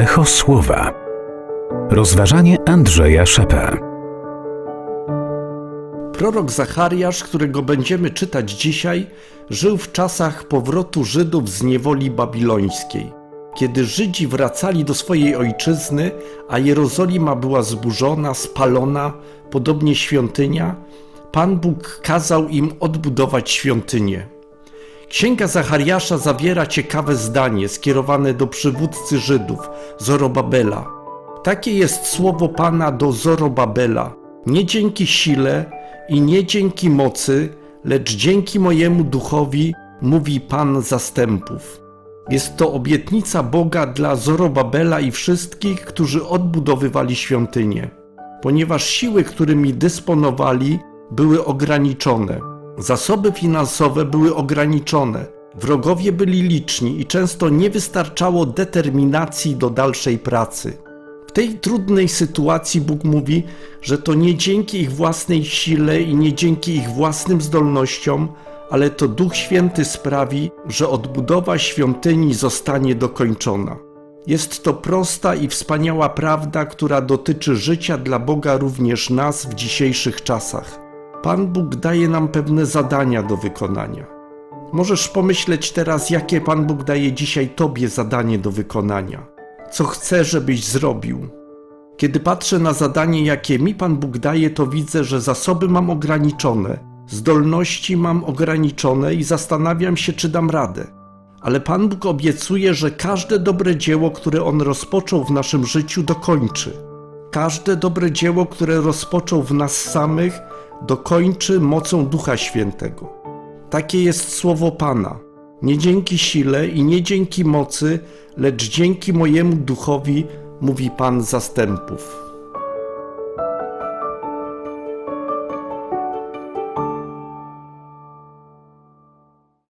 Echo Słowa. Rozważanie Andrzeja Szepę. Prorok Zachariasz, którego będziemy czytać dzisiaj, żył w czasach powrotu Żydów z niewoli babilońskiej. Kiedy Żydzi wracali do swojej ojczyzny, a Jerozolima była zburzona, spalona, podobnie świątynia, Pan Bóg kazał im odbudować świątynię. Księga Zachariasza zawiera ciekawe zdanie skierowane do przywódcy Żydów, Zorobabela. Takie jest słowo Pana do Zorobabela. Nie dzięki sile i nie dzięki mocy, lecz dzięki mojemu duchowi, mówi Pan zastępów. Jest to obietnica Boga dla Zorobabela i wszystkich, którzy odbudowywali świątynię. Ponieważ siły, którymi dysponowali, były ograniczone. Zasoby finansowe były ograniczone. Wrogowie byli liczni i często nie wystarczało determinacji do dalszej pracy. W tej trudnej sytuacji Bóg mówi, że to nie dzięki ich własnej sile i nie dzięki ich własnym zdolnościom, ale to Duch Święty sprawi, że odbudowa świątyni zostanie dokończona. Jest to prosta i wspaniała prawda, która dotyczy życia dla Boga również nas w dzisiejszych czasach. Pan Bóg daje nam pewne zadania do wykonania. Możesz pomyśleć teraz, jakie Pan Bóg daje dzisiaj Tobie zadanie do wykonania. Co chce, żebyś zrobił. Kiedy patrzę na zadanie, jakie mi Pan Bóg daje, to widzę, że zasoby mam ograniczone, zdolności mam ograniczone i zastanawiam się, czy dam radę. Ale Pan Bóg obiecuje, że każde dobre dzieło, które On rozpoczął w naszym życiu, dokończy. Każde dobre dzieło, które rozpoczął w nas samych, dokończy mocą Ducha Świętego. Takie jest słowo Pana. Nie dzięki sile i nie dzięki mocy, lecz dzięki mojemu duchowi, mówi Pan zastępów.